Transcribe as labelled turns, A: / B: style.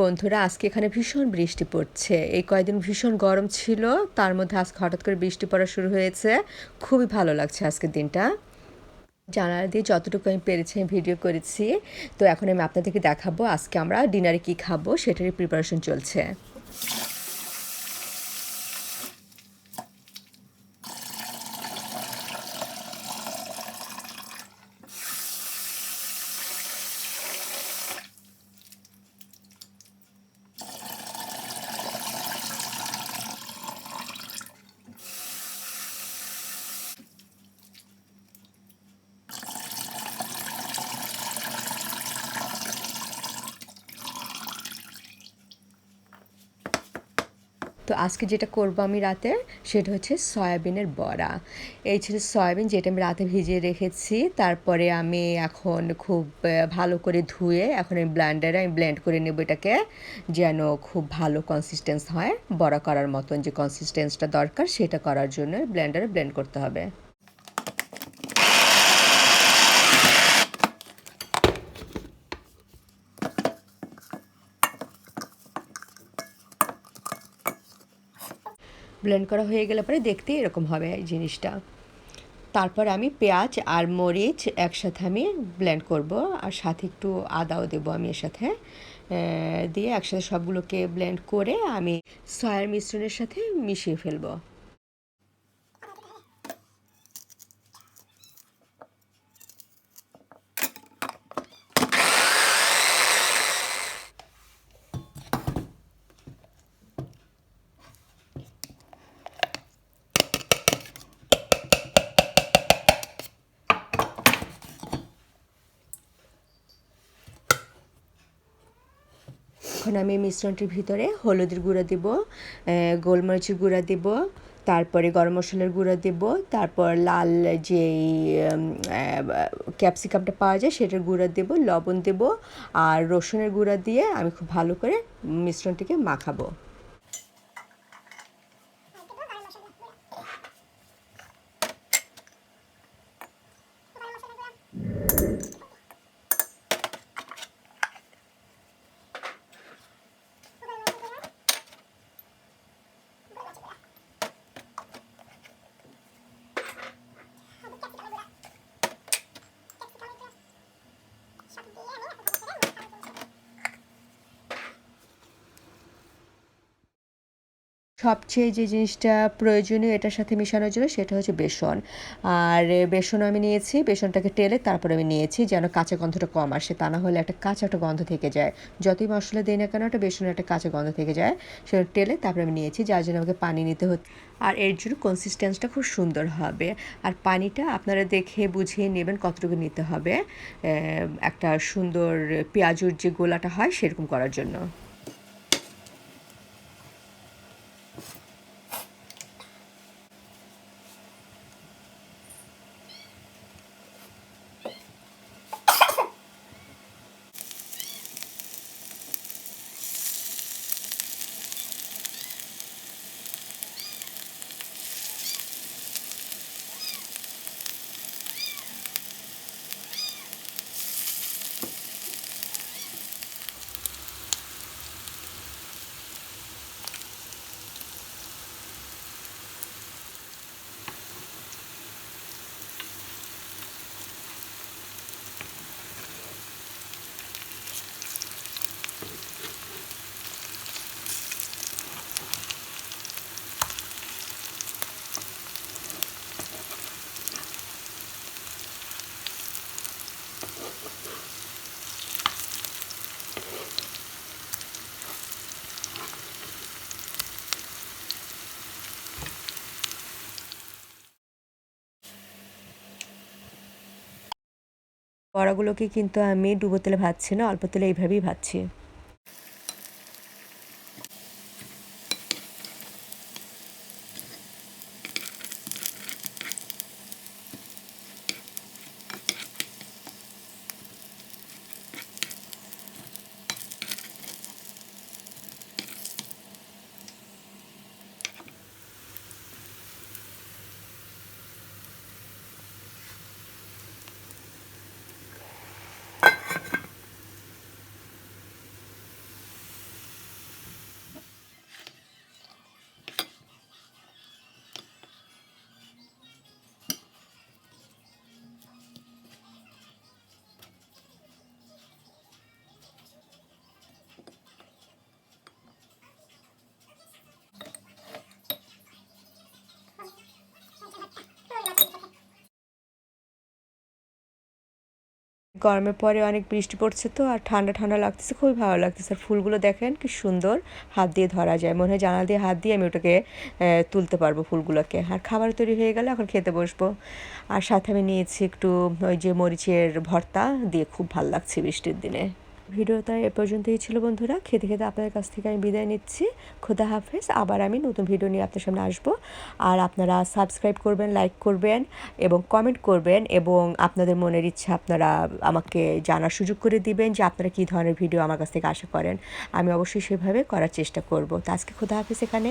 A: বন্ধুরা, আজকে এখানে ভীষণ বৃষ্টি পড়ছে। এই কয়েকদিন ভীষণ গরম ছিল, তার মধ্যে আজকে হঠাৎ করে বৃষ্টি পড়া শুরু হয়েছে। খুবই ভালো লাগছে আজকের দিনটা। জানালা দিয়ে যতটুকু আমি পেরেছি, আমি ভিডিও করেছি। তো এখন আমি আপনাদেরকে দেখাবো আজকে আমরা ডিনারে কি খাব, সেটারই প্রিপারেশন চলছে। তো আজকে যেটা করব আমি রাতে, সেটা হচ্ছে সয়াবিনের বড়া। এই ছিল সয়াবিন যেটা আমি রাতে ভিজিয়ে রেখেছি। তারপরে আমি এখন খুব ভালো করে ধুয়ে এখন আমি ব্ল্যান্ডারে আমি ব্লেন্ড করে নেব এটাকে, যেন খুব ভালো কনসিস্টেন্স হয়। বড়া করার মতন যে কনসিস্টেন্সটা দরকার, সেটা করার জন্য ব্ল্যান্ডারে ব্লেন্ড করতে হবে। ব্লেন্ড করা হয়ে গেলে পরে দেখতে এরকম হবে এই জিনিসটা। তারপর আমি পেঁয়াজ আর মরিচ একসাথে আমি ব্লেন্ড করব আর সাথে একটু আদাও দেবো আমি এর সাথে। দিয়ে একসাথে সবগুলোকে ব্লেন্ড করে আমি সয়ার মিশ্রণের সাথে মিশিয়ে ফেলব। এখন আমি মিশ্রণটির ভিতরে হলুদের গুঁড়া দেব গোলমরিচের গুঁড়া দেব, তারপরে গরম মশলার গুঁড়া দেব, তারপর লাল যে ক্যাপসিকামটা পাওয়া যায় সেটার গুঁড়া দেব, লবণ দেব আর রসুনের গুঁড়া দিয়ে আমি খুব ভালো করে মিশ্রণটিকে মাখাবো। সবচেয়ে যে জিনিসটা প্রয়োজনীয় এটার সাথে মেশানোর জন্য সেটা হচ্ছে বেসন। আর বেসন আমি নিয়েছি, বেসনটাকে টেলে তারপরে আমি নিয়েছি, যেন কাঁচা গন্ধটা কম আসে, তা না হলে একটা কাঁচা একটা গন্ধ থেকে যায়। যতই মশলা দিই না কেন, একটা বেসনের একটা কাঁচা গন্ধ থেকে যায়, সেটা টেলে তারপরে আমি নিয়েছি, যার জন্য আমাকে পানি নিতে হচ্ছে আর এর জন্য কনসিস্টেন্সটা খুব সুন্দর হবে। আর পানিটা আপনারা দেখে বুঝিয়ে নেবেন কতটুকু নিতে হবে একটা সুন্দর পেঁয়াজুর যে গোলাটা হয় সেরকম করার জন্য। বড়াগুলোকে কিন্তু আমি ডুবো তেলে ভাজছি না অল্প তেলে এইভাবেই ভাজছি। গরমের পরে অনেক বৃষ্টি পড়ছে তো, আর ঠান্ডা ঠান্ডা লাগতেছে, খুবই ভালো লাগতেছে। আর ফুলগুলো দেখেন কি সুন্দর হাত দিয়ে ধরা যায়। মনে হয় জানালা দিয়ে হাত দিয়ে আমি ওটাকে তুলতে পারব ফুলগুলোকে। আর খাবার তৈরি হয়ে গেলে এখন খেতে বসবো। আর সাথে আমি নিয়েছি একটু ওই যে মরিচের ভর্তা, দিয়ে খুব ভালো লাগছে বৃষ্টির দিনে। ভিডিওটা এ পর্যন্তই ছিল, বন্ধুরা। খেতে খেতে আপনাদের কাছ থেকে আমি বিদায় নিচ্ছি। খোদা হাফেজ। আবার আমি নতুন ভিডিও নিয়ে আপনার সামনে আসব। আর আপনারা সাবস্ক্রাইব করবেন, লাইক করবেন এবং কমেন্ট করবেন এবং আপনাদের মনের ইচ্ছা আপনারা আমাকে জানার সুযোগ করে দিবেন যে আপনারা কী ধরনের ভিডিও আমার কাছ থেকে আশা করেন। আমি অবশ্যই সেভাবে করার চেষ্টা করব। তো আজকে খোদা হাফেজ এখানে।